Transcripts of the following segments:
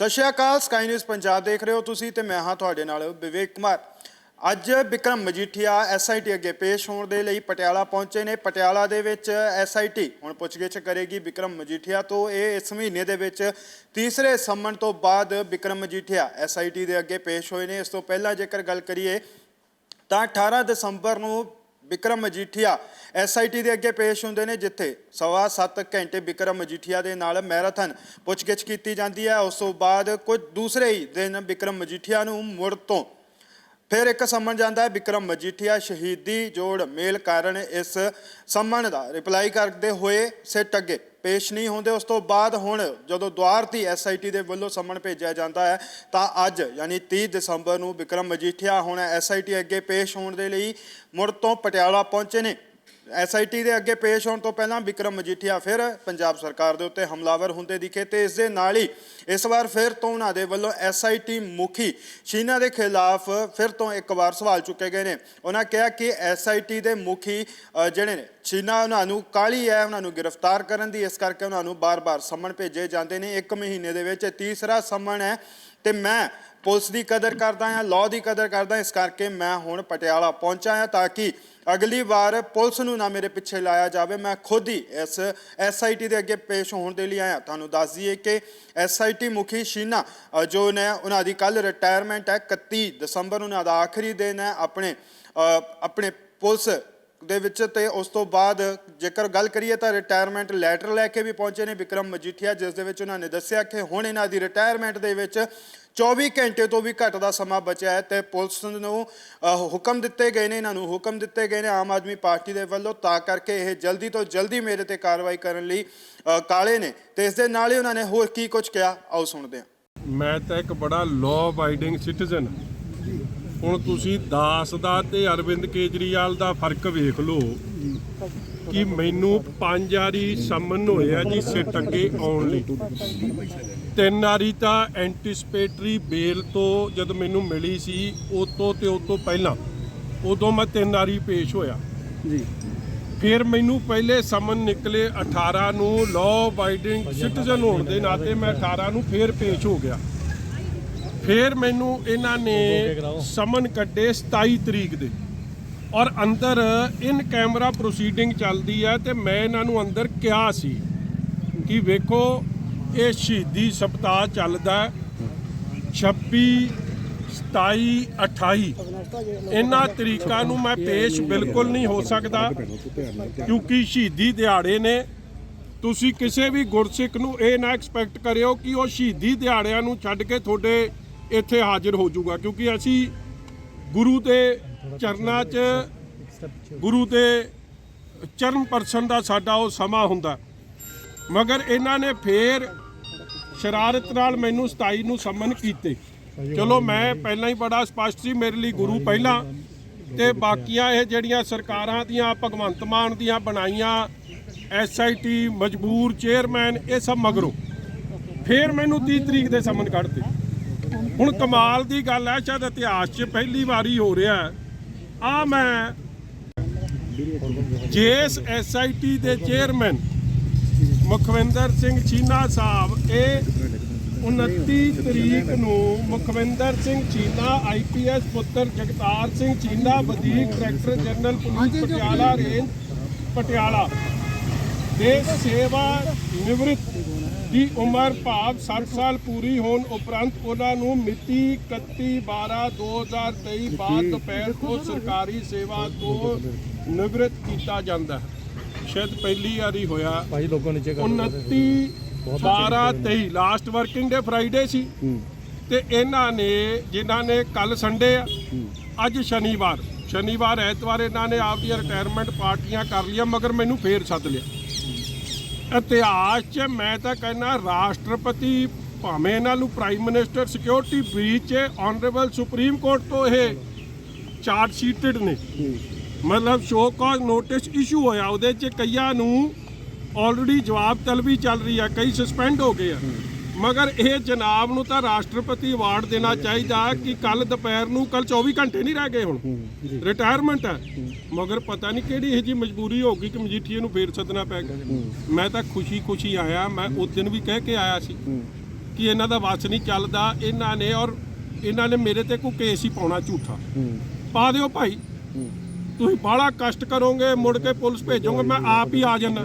ਸਤਿ ਸ਼੍ਰੀ ਅਕਾਲ ਸਕਾਈ ਨਿਊਜ਼ ਪੰਜਾਬ ਦੇਖ ਰਹੇ ਹੋ ਤੁਸੀਂ ਤੇ ਮੈਂ ਹਾਂ ਤੁਹਾਡੇ ਨਾਲ ਵਿਵੇਕ ਕੁਮਾਰ। ਅੱਜ ਵਿਕਰਮ ਮਜੀਠੀਆ ਐਸਆਈਟੀ ਅੱਗੇ ਪੇਸ਼ ਹੋਣ ਦੇ ਲਈ ਪਟਿਆਲਾ ਪਹੁੰਚੇ ਨੇ। ਪਟਿਆਲਾ ਦੇ ਵਿੱਚ ਐਸਆਈਟੀ ਹੁਣ ਪੁੱਛਗਿੱਛ ਕਰੇਗੀ ਵਿਕਰਮ ਮਜੀਠੀਆ ਤੋਂ। ਇਹ ਇਸ ਮਹੀਨੇ ਦੇ ਵਿੱਚ ਤੀਸਰੇ ਸੰਮਣ ਤੋਂ ਬਾਅਦ ਵਿਕਰਮ ਮਜੀਠੀਆ ਐਸਆਈਟੀ ਦੇ ਅੱਗੇ ਪੇਸ਼ ਹੋਏ ਨੇ। ਇਸ ਤੋਂ ਪਹਿਲਾਂ ਜੇਕਰ ਗੱਲ ਕਰੀਏ ਤਾਂ 18 ਦਸੰਬਰ ਨੂੰ ਵਿਕਰਮ ਮਜੀਠੀਆ ਐਸਆਈਟੀ ਦੇ ਅੱਗੇ ਪੇਸ਼ ਹੁੰਦੇ ਨੇ, ਜਿੱਥੇ ਸਵਾ ਸੱਤ ਘੰਟੇ ਵਿਕਰਮ ਮਜੀਠੀਆ ਦੇ ਨਾਲ ਮੈਰਾਥਨ ਪੁੱਛਗਿੱਛ ਕੀਤੀ ਜਾਂਦੀ ਹੈ। ਉਸ ਤੋਂ ਬਾਅਦ ਕੁਝ ਦੂਸਰੇ ਹੀ ਦਿਨ ਵਿਕਰਮ ਮਜੀਠੀਆ ਨੂੰ ਮੁੜ ਤੋਂ ਫਿਰ ਇੱਕ ਸੰਮਨ ਜਾਂਦਾ ਹੈ ਵਿਕਰਮ ਮਜੀਠੀਆ, ਸ਼ਹੀਦੀ ਜੋੜ ਮੇਲ ਕਾਰਨ ਇਸ ਸੰਮਨ ਦਾ। ਰਿਪਲਾਈ ਕਰਦੇ ਹੋਏ ਸਿੱਟ ਅੱਗੇ, ਪੇਸ਼ ਨਹੀਂ ਹੁੰਦੇ। ਉਸ ਤੋਂ ਬਾਅਦ ਹੁਣ ਜਦੋਂ ਦੁਆਰਤੀ ਐਸਆਈਟੀ ਦੇ ਵੱਲੋਂ ਸੰਮਨ ਭੇਜਿਆ ਜਾਂਦਾ ਹੈ, ਤਾਂ ਅੱਜ ਯਾਨੀ 30 ਦਸੰਬਰ ਨੂੰ ਵਿਕਰਮ ਮਜੀਠੀਆ ਹੁਣ ਐਸਆਈਟੀ ਅੱਗੇ ਪੇਸ਼ ਹੋਣ ਦੇ ਲਈ ਮੁੜ ਤੋਂ ਪਟਿਆਲਾ ਪਹੁੰਚੇ ਨੇ। ਐਸਆਈਟੀ ਦੇ ਅੱਗੇ ਪੇਸ਼ ਹੋਣ ਤੋਂ ਪਹਿਲਾਂ ਵਿਕਰਮ ਮਜੀਠੀਆ ਫਿਰ ਪੰਜਾਬ ਸਰਕਾਰ ਦੇ ਉੱਤੇ ਹਮਲਾਵਰ ਹੁੰਦੇ ਦਿਖੇ ਤੇ ਇਸ ਦੇ ਨਾਲ ਹੀ ਇਸ ਵਾਰ ਫਿਰ ਤੋਂ ਉਹਨਾਂ ਦੇ ਵੱਲੋਂ ਐਸਆਈਟੀ ਮੁਖੀ ਸ਼ੀਨਾ ਦੇ ਖਿਲਾਫ ਫਿਰ ਤੋਂ ਇੱਕ ਵਾਰ ਸਵਾਲ ਚੁੱਕੇ ਗਏ ਨੇ। ਉਹਨਾਂ ਕਿਹਾ ਕਿ ਐਸਆਈਟੀ ਦੇ ਮੁਖੀ ਜਿਹੜੇ ਨੇ, ਸ਼ੀਨਾ ਉਹਨਾਂ ਨੂੰ ਕਾਲੀ ਹੈ, ਉਹਨਾਂ ਨੂੰ ਗ੍ਰਿਫਤਾਰ ਕਰਨ ਦੀ, ਇਸ ਕਰਕੇ ਉਹਨਾਂ ਨੂੰ ਬਾਰ-ਬਾਰ ਸੰਮਨ ਭੇਜੇ ਜਾਂਦੇ ਨੇ। ਇੱਕ ਮਹੀਨੇ ਦੇ ਵਿੱਚ ਤੀਸਰਾ ਸੰਮਨ ਹੈ ਤੇ ਮੈਂ ਪੁਲਿਸ ਦੀ ਕਦਰ ਕਰਦਾ ਹਾਂ ਲਾਅ ਦੀ ਕਦਰ ਕਰਦਾ ਇਸ ਕਰਕੇ ਮੈਂ ਹੁਣ ਪਟਿਆਲਾ ਪਹੁੰਚਾ ਹਾਂ ਤਾਂ ਕਿ ਅਗਲੀ ਵਾਰ ਪੁਲਿਸ ਨੂੰ ਨਾ ਮੇਰੇ ਪਿੱਛੇ ਲਾਇਆ ਜਾਵੇ। ਮੈਂ ਖੁਦ ਹੀ ਇਸ ਐਸਆਈਟੀ ਦੇ ਅੱਗੇ ਪੇਸ਼ ਹੋਣ ਦੇ ਲਈ ਆਇਆ। ਤੁਹਾਨੂੰ ਦੱਸ ਦਈਏ ਕਿ ਐਸਆਈਟੀ ਮੁਖੀ ਸ਼ੀਨਾ ਜੋ ਨੇ ਉਹਨਾਂ ਦੀ ਕੱਲ ਰਿਟਾਇਰਮੈਂਟ ਹੈ 31 ਦਸੰਬਰ ਉਹਨਾਂ ਦਾ ਆਖਰੀ ਦਿਨ ਹੈ। ਆਪਣੇ ਆਪਣੇ ਪੁਲਿਸ ਦੇ ਵਿੱਚ ਤੇ ਉਸ ਤੋਂ ਬਾਅਦ ਜੇਕਰ ਗੱਲ ਕਰੀਏ ਤਾਂ ਰਿਟਾਇਰਮੈਂਟ ਲੈਟਰ ਲੈ ਕੇ ਵੀ ਪਹੁੰਚੇ ਨੇ ਵਿਕਰਮ ਮਜੀਠੀਆ, ਜਿਸ ਦੇ ਵਿੱਚ ਉਹਨਾਂ ਨੇ ਦੱਸਿਆ ਕਿ ਹੁਣ ਇਹਨਾਂ ਦੀ ਰਿਟਾਇਰਮੈਂਟ ਦੇ ਵਿੱਚ 24 ਘੰਟੇ ਤੋਂ ਵੀ ਘੱਟ ਦਾ ਸਮਾਂ ਬਚਿਆ ਹੈ ਤੇ ਪੁਲਿਸ ਨੂੰ ਹੁਕਮ ਦਿੱਤੇ ਗਏ ਨੇ, ਇਹਨਾਂ ਨੂੰ ਹੁਕਮ ਦਿੱਤੇ ਗਏ ਨੇ ਆਮ ਆਦਮੀ ਪਾਰਟੀ ਦੇ ਵੱਲੋਂ, ਤਾਂ ਕਰਕੇ ਇਹ ਜਲਦੀ ਤੋਂ ਜਲਦੀ ਮੇਰੇ ਤੇ ਕਾਰਵਾਈ ਕਰਨ ਲਈ ਕਾਲੇ ਨੇ ਤੇ ਇਸ ਦੇ ਨਾਲ ਹੀ ਉਹਨਾਂ ਨੇ ਹੋਰ ਕੀ ਕੁਝ ਕਿਹਾ? ਆਓ ਸੁਣਦੇ ਹਾਂ। ਮੈਂ ਤਾਂ ਇੱਕ ਬੜਾ ਲਾਅ ਅਬਾਈਡਿੰਗ ਸਿਟੀਜ਼ਨ ਹੁਣ ਤੁਸੀਂ ਦਾਸ ਦਾ ਤੇ ਅਰਵਿੰਦ ਕੇਜਰੀਵਾਲ ਦਾ ਫ਼ਰਕ ਵੇਖ ਲਓ ਕਿ ਮੈਨੂੰ ਪੰਜ ਵਾਰੀ ਸਮਨ ਹੋਇਆ ਜੀ ਸਿੱਟ ਅੱਗੇ ਆਉਣ ਲਈ। ਤਿੰਨ ਵਾਰੀ ਤਾਂ ਐਂਟੀਸਪੇਟਰੀ ਬੇਲ ਤੋਂ ਜਦ ਮੈਨੂੰ ਮਿਲੀ ਸੀ ਉਹ ਤੋਂ ਤੇ ਉਹ ਤੋਂ ਪਹਿਲਾਂ ਉਦੋਂ ਮੈਂ ਤਿੰਨ ਵਾਰੀ ਪੇਸ਼ ਹੋਇਆ। ਜੀ। ਫਿਰ ਮੈਨੂੰ ਪਹਿਲੇ ਸਮਨ ਨਿਕਲੇ 18 ਨੂੰ ਲਾਅ ਅਬਾਈਡਿੰਗ ਸਿਟੀਜ਼ਨ ਹੋਣ ਦੇ ਨਾਤੇ ਮੈਂ 18 ਨੂੰ ਫੇਰ ਪੇਸ਼ ਹੋ ਗਿਆ। ਫਿਰ ਮੈਨੂੰ ਇਹਨਾਂ ਨੇ ਸਮਨ ਕੱਢੇ 27 ਤਰੀਕ ਦੇ। ਔਰ ਅੰਦਰ ਇਨ ਕੈਮਰਾ ਪ੍ਰੋਸੀਡਿੰਗ ਚੱਲਦੀ ਹੈ ਤੇ ਮੈਂ ਇਹਨਾਂ ਨੂੰ ਅੰਦਰ ਕਿਹਾ ਸੀ ਕਿ ਵੇਖੋ ਇਹ ਸ਼ਹੀਦੀ ਸਪਤਾਹ ਚੱਲਦਾ ਹੈ। 26 27 28 ਇਹਨਾਂ ਤਰੀਕਾਂ ਨੂੰ ਮੈਂ ਪੇਸ਼ ਬਿਲਕੁਲ ਨਹੀਂ ਹੋ ਸਕਦਾ ਕਿਉਂਕਿ ਸ਼ਹੀਦੀ ਦਿਹਾੜੇ ਨੇ। ਤੁਸੀਂ ਕਿਸੇ ਵੀ ਗੁਰਸਿੱਖ ਨੂੰ ਇਹ ਨਾ ਐਕਸਪੈਕਟ ਕਰਿਓ ਕਿ ਉਹ ਸ਼ਹੀਦੀ ਦਿਹਾੜਿਆਂ ਨੂੰ ਛੱਡ ਕੇ ਤੁਹਾਡੇ ਇੱਥੇ ਹਾਜ਼ਰ ਹੋ ਜਾਊਗਾ, ਕਿਉਂਕਿ ਅਸੀਂ ਗੁਰੂ ਦੇ ਚਰਨਾਂ 'ਚ ਗੁਰੂ ਦੇ ਚਰਨ ਪਰਸਨ ਦਾ ਸਾਡਾ ਉਹ ਸਮਾਂ ਹੁੰਦਾ। ਮਗਰ ਇਹਨਾਂ ਨੇ ਫੇਰ ਸ਼ਰਾਰਤ ਨਾਲ ਮੈਨੂੰ 27 ਨੂੰ ਸੰਮਨ ਕੀਤੇ। ਚਲੋ ਮੈਂ ਪਹਿਲਾਂ ਹੀ ਬੜਾ ਸਪਸ਼ਟ ਸੀ, ਮੇਰੇ ਲਈ ਗੁਰੂ ਪਹਿਲਾਂ, ਤੇ ਬਾਕੀਆਂ ਇਹ ਜਿਹੜੀਆਂ ਸਰਕਾਰਾਂ ਦੀਆਂ, ਭਗਵੰਤ ਮਾਨ ਦੀਆਂ ਬਣਾਈਆਂ ਐਸਆਈਟੀ ਮਜਬੂਰ ਚੇਅਰਮੈਨ ਇਹ ਸਭ ਮਗਰੋਂ। ਫੇਰ ਮੈਨੂੰ 30 ਤਰੀਕ ਦੇ ਸੰਮਨ ਕੱਢਤੇ। ਹੁਣ ਕਮਾਲ ਦੀ ਗੱਲ ਹੈ, ਸ਼ਾਇਦ ਇਤਿਹਾਸ 'ਚ ਪਹਿਲੀ ਵਾਰੀ ਹੋ ਰਿਹਾ ਆ ਮੈਂ ਜੇਐਸ ਐਸਆਈਟੀ ਦੇ ਚੇਅਰਮੈਨ ਮੁਖਵਿੰਦਰ ਸਿੰਘ ਚੀਨਾ ਸਾਹਿਬ, ਇਹ 29 ਤਰੀਕ ਨੂੰ ਮੁਖਵਿੰਦਰ ਸਿੰਘ ਚੀਨਾ ਆਈਪੀਐਸ ਪੁੱਤਰ ਜਗਤਾਰ ਸਿੰਘ ਚੀਨਾ, ਵਧੀਕ director general police Patiala range, Patiala ਦੇ ਸੇਵਾ ਨਿਵ੍ਰਿਤ ਦੀ ਉਮਰ ਭਾਵ 60 ਸਾਲ ਪੂਰੀ ਹੋਣ ਉਪਰੰਤ ਉਹਨਾਂ ਨੂੰ ਮਿਤੀ 31 12 2023 ਬਾਅਦ ਦੁਪਹਿਰ ਤੋਂ ਸਰਕਾਰੀ ਸੇਵਾ ਤੋਂ ਨਿਵ੍ਰਿਤ ਕੀਤਾ ਜਾਂਦਾ ਹੈ। ਸ਼ਾਇਦ ਪਹਿਲੀ ਵਾਰੀ ਹੋਇਆ। ਭਾਈ ਲੋਕਾਂ ਨੀਚੇ ਕਰ 29 12 23 ਲਾਸਟ ਵਰਕਿੰਗ ਡੇ ਫਰਾਈਡੇ ਸੀ। ਤੇ ਇਹਨਾਂ ਨੇ ਜਿਨ੍ਹਾਂ ਨੇ ਕੱਲ ਸੰਡੇ ਆ ਅੱਜ ਸ਼ਨੀਵਾਰ। ਸ਼ਨੀਵਾਰ ਐਤਵਾਰ ਇਹਨਾਂ ਨੇ ਆਪਦੀਆਂ ਰਿਟਾਇਰਮੈਂਟ ਪਾਰਟੀਆਂ ਕਰ ਲਈਆਂ ਮਗਰ ਮੈਨੂੰ ਫੇਰ ਸੱਦ ਲਿਆ। ਇਤਿਹਾਸ 'ਚ ਮੈਂ ਤਾਂ ਕਹਿੰਦਾ ਰਾਸ਼ਟਰਪਤੀ ਭਾਵੇਂ ਇਹਨਾਂ ਨੂੰ ਪ੍ਰਾਈਮ ਮਿਨਿਸਟਰ ਸਿਕਿਉਰਿਟੀ ਬ੍ਰੀਚ 'ਚ ਆਨਰੇਬਲ ਸੁਪਰੀਮ ਕੋਰਟ ਤੋਂ ਇਹ ਚਾਰਜ ਸ਼ੀਟਡ ਨੇ। ਮਤਲਬ ਸ਼ੋ ਕਾਜ਼ ਨੋਟਿਸ ਇਸ਼ੂ ਹੋਇਆ, ਉਹਦੇ 'ਚ ਕਈਆਂ ਨੂੰ ਆਲਰੇਡੀ ਜਵਾਬ ਤਲਬੀ ਚੱਲ ਰਹੀ ਹੈ ਕਈ ਸਸਪੈਂਡ ਹੋ ਗਏ ਆ। ਮਗਰ ਇਹ ਜਨਾਬ ਨੂੰ ਤਾਂ ਰਾਸ਼ਟਰਪਤੀ ਅਵਾਰਡ ਦੇਣਾ ਚਾਹੀਦਾ ਕਿ ਕੱਲ ਦੁਪਹਿਰ ਨੂੰ ਕੱਲ 24 ਘੰਟੇ ਨਹੀਂ ਰਹਿ ਗਏ ਹੁਣ। ਰਿਟਾਇਰਮੈਂਟ ਹੈ। ਮਗਰ ਪਤਾ ਨਹੀਂ ਕਿਹੜੀ ਇਹ ਜੀ ਮਜਬੂਰੀ ਹੋ ਗਈ ਕਿ ਮਜੀਠੀਏ ਨੂੰ ਫੇਰ ਸੱਦਣਾ ਪੈ ਗਿਆ। ਮੈਂ ਤਾਂ ਖੁਸ਼ੀ ਖੁਸ਼ੀ ਆਇਆ ਮੈਂ ਉਸ ਦਿਨ ਵੀ ਕਹਿ ਕੇ ਆਇਆ ਸੀ ਕਿ ਇਹਨਾਂ ਦਾ ਵਾਸ ਨਹੀਂ ਚੱਲਦਾ ਇਹਨਾਂ ਨੇ ਔਰ ਇਹਨਾਂ ਨੇ ਮੇਰੇ ਤੇ ਕੋਈ ਕੇਸ ਹੀ ਪਾਉਣਾ ਝੂਠਾ। ਪਾ ਦਿਓ ਭਾਈ। ਤੁਸੀਂ ਬਾਹਲਾ ਕਸ਼ਟ ਕਰੋਗੇ ਮੁੜ ਕੇ ਪੁਲਿਸ ਭੇਜੋਗੇ ਮੈਂ ਆਪ ਹੀ ਆ ਜਾਣਾ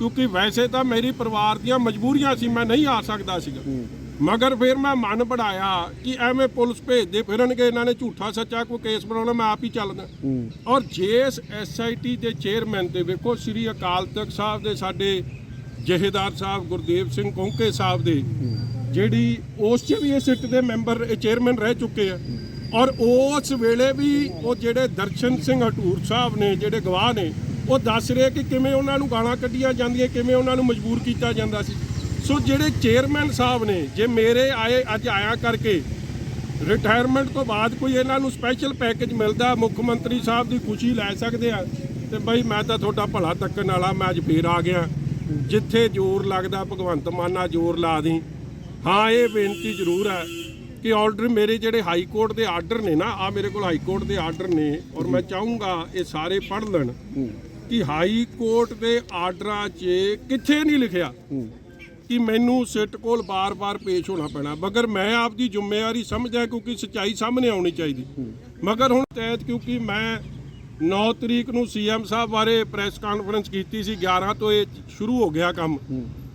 ਕਿਉਂਕਿ ਵੈਸੇ ਤਾਂ ਮੇਰੀ ਪਰਿਵਾਰ ਦੀਆਂ ਮਜਬੂਰੀਆਂ ਸੀ ਮੈਂ ਨਹੀਂ ਆ ਸਕਦਾ ਸੀਗਾ। ਮਗਰ ਫਿਰ ਮੈਂ ਮਨ ਬਣਾਇਆ ਕਿ ਐਵੇਂ ਪੁਲਿਸ ਭੇਜਦੇ ਫਿਰਨਗੇ ਇਹਨਾਂ ਨੇ ਝੂਠਾ ਸੱਚਾ ਕੋਈ ਕੇਸ ਬਣਾਉਣਾ ਮੈਂ ਆਪ ਹੀ ਚੱਲਦਾ ਔਰ ਜੇਸ ਐਸਆਈਟੀ ਦੇ ਚੇਅਰਮੈਨ ਤੇ ਵੇਖੋ ਸ੍ਰੀ ਅਕਾਲ ਤਖਤ ਸਾਹਿਬ ਦੇ ਸਾਡੇ ਜਹੇਦਾਰ ਸਾਹਿਬ ਗੁਰਦੇਵ ਸਿੰਘ ਕੌਂਕੇ ਸਾਹਿਬ ਦੇ ਜਿਹੜੀ ਉਸ 'ਚ ਵੀ ਇਹ ਸਿੱਟ ਦੇ ਮੈਂਬਰ ਚੇਅਰਮੈਨ ਰਹਿ ਚੁੱਕੇ ਆ। ਔਰ ਉਸ ਵੇਲੇ ਵੀ ਉਹ ਜਿਹੜੇ ਦਰਸ਼ਨ ਸਿੰਘ ਹਟੂਰ ਸਾਹਿਬ ਨੇ ਜਿਹੜੇ ਗਵਾਹ ਨੇ ਉਹ ਦੱਸ ਰਹੇ ਕਿ ਕਿਵੇਂ ਉਹਨਾਂ ਨੂੰ ਗਾਲਾਂ ਕੱਢੀਆਂ ਜਾਂਦੀਆਂ, ਕਿਵੇਂ ਉਹਨਾਂ ਨੂੰ ਮਜਬੂਰ ਕੀਤਾ ਜਾਂਦਾ ਸੀ। ਸੋ ਜਿਹੜੇ ਚੇਅਰਮੈਨ ਸਾਹਿਬ ਨੇ, ਜੇ ਮੇਰੇ ਆਏ ਅੱਜ ਆਇਆ ਕਰਕੇ ਰਿਟਾਇਰਮੈਂਟ ਤੋਂ ਬਾਅਦ ਕੋਈ ਇਹਨਾਂ ਨੂੰ ਸਪੈਸ਼ਲ ਪੈਕੇਜ ਮਿਲਦਾ, ਮੁੱਖ ਮੰਤਰੀ ਸਾਹਿਬ ਦੀ ਖੁਸ਼ੀ ਲੈ ਸਕਦੇ ਆ, ਤੇ ਬਈ ਮੈਂ ਤਾਂ ਤੁਹਾਡਾ ਭਲਾ ਤੱਕਣ ਵਾਲਾ, ਮੈਂ ਅੱਜ ਫੇਰ ਆ ਗਿਆ। ਜਿੱਥੇ ਜ਼ੋਰ ਲੱਗਦਾ, ਭਗਵੰਤ ਮਾਨਾ ਜ਼ੋਰ ਲਾ ਦੀ ਹਾਂ, ਇਹ ਬੇਨਤੀ ਜ਼ਰੂਰ ਹੈ ਕਿ ਆਰਡਰ ਮੇਰੇ ਜਿਹੜੇ ਹਾਈ ਕੋਰਟ ਦੇ ਆਰਡਰ ਨੇ ਨਾ ਆ ਮੇਰੇ ਕੋਲ ਹਾਈ ਕੋਰਟ ਦੇ ਆਰਡਰ ਨੇ, ਔਰ ਮੈਂ ਚਾਹੂੰਗਾ ਇਹ ਸਾਰੇ ਪੜ੍ਹ ਲੈਣ। ਕਿ ਹਾਈ ਕੋਰਟ ਦੇ ਆਰਡਰਾਂ 'ਚ ਕਿੱਥੇ ਨਹੀਂ ਲਿਖਿਆ ਕਿ ਮੈਨੂੰ ਸਿੱਟ ਕੋਲ ਬਾਰ-ਬਾਰ ਪੇਸ਼ ਹੋਣਾ ਪੈਣਾ। ਮਗਰ ਮੈਂ ਆਪਦੀ ਜ਼ਿੰਮੇਵਾਰੀ ਸਮਝਦਾ ਕਿਉਂਕਿ ਸੱਚਾਈ ਸਾਹਮਣੇ ਆਉਣੀ ਚਾਹੀਦੀ। ਮਗਰ ਹੁਣ ਤੈਤ ਕਿਉਂਕਿ ਮੈਂ 9 ਤਰੀਕ ਨੂੰ ਸੀਐਮ ਸਾਹਿਬ ਬਾਰੇ ਪ੍ਰੈਸ ਕਾਨਫਰੰਸ ਕੀਤੀ ਸੀ 11 ਤੋਂ ਇਹ ਸ਼ੁਰੂ ਹੋ ਗਿਆ ਕੰਮ।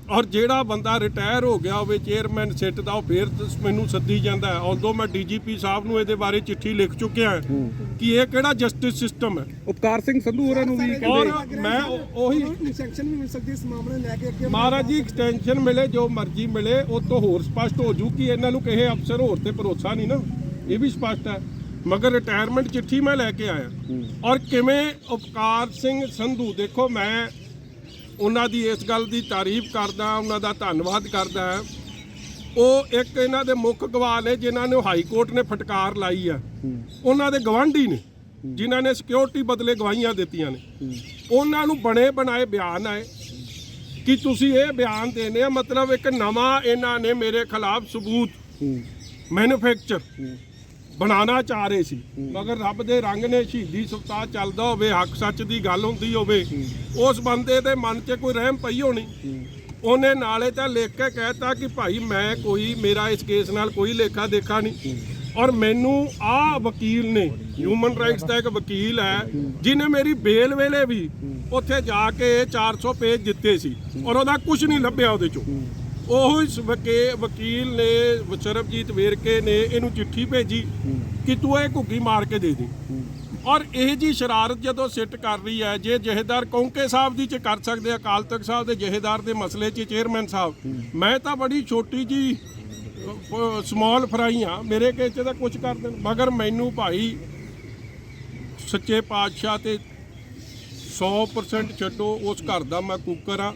ਔਰ ਜਿਹੜਾ ਬੰਦਾ ਰਿਟਾਇਰ ਹੋ ਗਿਆ ਹੋਵੇ ਚੇਅਰਮੈਨ ਸਿੱਟ ਦਾ ਉਹ ਫੇਰ ਮੈਨੂੰ ਸੱਦੀ ਜਾਂਦਾ ਹੈ। ਉਦੋਂ ਮੈਂ ਡੀਜੀਪੀ ਸਾਹਿਬ ਨੂੰ ਇਹਦੇ ਬਾਰੇ ਚਿੱਠੀ ਲਿਖ ਚੁੱਕਿਆ ਹਾਂ ਕਿ ਇਹ ਕਿਹੜਾ ਜਸਟਿਸ ਸਿਸਟਮ ਹੈ। ਉਪਕਾਰ ਸਿੰਘ ਸੰਧੂ ਹੋਰਾਂ ਨੂੰ ਵੀ ਔਰ ਮੈਂ ਉਹ- ਸੈਕਸ਼ਨ ਵੀ ਮਿਲ ਸਕਦੀ ਇਸ ਮਾਮਲੇ ਲੈ ਕੇ ਅੱਗੇ ਮਹਾਰਾਜ ਜੀ ਐਕਸਟੈਂਸ਼ਨ ਮਿਲੇ ਜੋ ਮਰਜ਼ੀ ਮਿਲੇ ਉਹ ਤੋਂ ਹੋਰ ਸਪਸ਼ਟ ਹੋ ਜੂ ਕਿ ਇਹਨਾਂ ਨੂੰ ਕਿਸੇ ਅਫਸਰ ਹੋਰ ਤੇ ਭਰੋਸਾ ਨਹੀਂ ਨਾ। ਇਹ ਵੀ ਸਪਸ਼ਟ ਹੈ। ਮਗਰ ਰਿਟਾਇਰਮੈਂਟ ਚਿੱਠੀ ਮੈਂ ਲੈ ਕੇ ਆਇਆ। ਔਰ ਕਿਵੇਂ ਉਪਕਾਰ ਸਿੰਘ ਸੰਧੂ ਦੇਖੋ ਮੈਂ ਉਹਨਾਂ ਦੀ ਇਸ ਗੱਲ ਦੀ ਤਾਰੀਫ ਕਰਦਾ ਉਹਨਾਂ ਦਾ ਧੰਨਵਾਦ ਕਰਦਾ ਉਹ ਇੱਕ ਇਹਨਾਂ ਦੇ ਮੁੱਖ ਗਵਾਹ ਨੇ ਜਿਨ੍ਹਾਂ ਨੂੰ ਹਾਈ ਕੋਰਟ ਨੇ ਫਟਕਾਰ ਲਾਈ ਆ। ਉਹਨਾਂ ਦੇ ਗਵਾਂਢੀ ਨੇ ਜਿਨ੍ਹਾਂ ਨੇ ਸਿਕਿਉਰਿਟੀ ਬਦਲੇ ਗਵਾਹੀਆਂ ਦਿੱਤੀਆਂ ਨੇ। ਉਹਨਾਂ ਨੂੰ ਬਣੇ ਬਣਾਏ ਬਿਆਨ ਆਏ ਕਿ ਤੁਸੀਂ ਇਹ ਬਿਆਨ ਦੇਣੇ ਆ ਮਤਲਬ ਇੱਕ ਨਵਾਂ ਇਹਨਾਂ ਨੇ ਮੇਰੇ ਖਿਲਾਫ ਸਬੂਤ ਮੈਨੂਫੈਕਚਰ ਬਣਾਉਣਾ ਚਾਹ ਰਹੇ ਸੀ। ਮਗਰ ਰੱਬ ਦੇ ਰੰਗ ਨੇ ਸ਼ਹੀਦੀ ਸਪਤਾਹ ਚੱਲਦਾ ਹੋਵੇ, ਹੱਕ ਸੱਚ ਦੀ ਗੱਲ ਹੁੰਦੀ ਹੋਵੇ, ਉਸ ਬੰਦੇ ਦੇ ਮਨ 'ਚ ਕੋਈ ਰਹਿਮ ਪਈ ਹੋਣੀ। ਉਹਨੇ ਨਾਲੇ ਤਾਂ ਲਿਖ ਕੇ ਕਹਿਤਾ ਕਿ ਭਾਈ ਮੈਂ ਕੋਈ, ਮੇਰਾ ਇਸ ਕੇਸ ਨਾਲ ਕੋਈ ਲੇਖਾ ਦੇਖਾ ਨਹੀਂ। ਔਰ ਮੈਨੂੰ ਆ ਵਕੀਲ ਨੇ ਹਿਊਮਨ ਰਾਈਟਸ ਦਾ ਇੱਕ ਵਕੀਲ ਹੈ ਜਿਨੇ ਮੇਰੀ ਬੇਲ ਵੇਲੇ ਵੀ ਉੱਥੇ ਜਾ ਕੇ 400 ਪੇਜ ਦਿੱਤੇ ਸੀ। ਔਰ ਉਹਦਾ ਕੁਝ ਨਹੀਂ ਲੱਭਿਆ ਉਹਦੇ ਚੋਂ। ਉਹ ਇਸ ਵਕੇ ਵਕੀਲ ਨੇ ਸਰਬਜੀਤ ਵੇਰਕੇ ਨੇ ਇਹਨੂੰ ਚਿੱਠੀ ਭੇਜੀ ਕਿ ਤੂੰ ਇਹ ਘੁੱਗੀ ਮਾਰ ਕੇ ਦੇ ਦੇ। ਔਰ ਇਹ ਜੀ ਸ਼ਰਾਰਤ ਜਦੋਂ ਸਿੱਟ ਕਰ ਰਹੀ ਹੈ, ਜੇ ਜਹੇਦਾਰ ਕੌਂਕੇ ਸਾਹਿਬ ਦੀ ਚ ਕਰ ਸਕਦੇ ਆ, ਅਕਾਲ ਤਖਤ ਸਾਹਿਬ ਦੇ ਜਹੇਦਾਰ ਦੇ ਮਸਲੇ 'ਚ, ਚੇਅਰਮੈਨ ਸਾਹਿਬ, ਮੈਂ ਤਾਂ ਬੜੀ ਛੋਟੀ ਜੀ ਸਮਾਲ ਫਰਾਈ ਆ ਮੇਰੇ ਕੇਸ 'ਚ ਤਾਂ ਕੁਝ ਕਰ ਦੇਣ। ਮਗਰ ਮੈਨੂੰ ਭਾਈ ਸੱਚੇ ਪਾਤਸ਼ਾਹ ਤੇ 100% ਛੱਡੋ, ਉਸ ਘਰ ਦਾ ਮੈਂ ਕੁੱਕਰ ਆ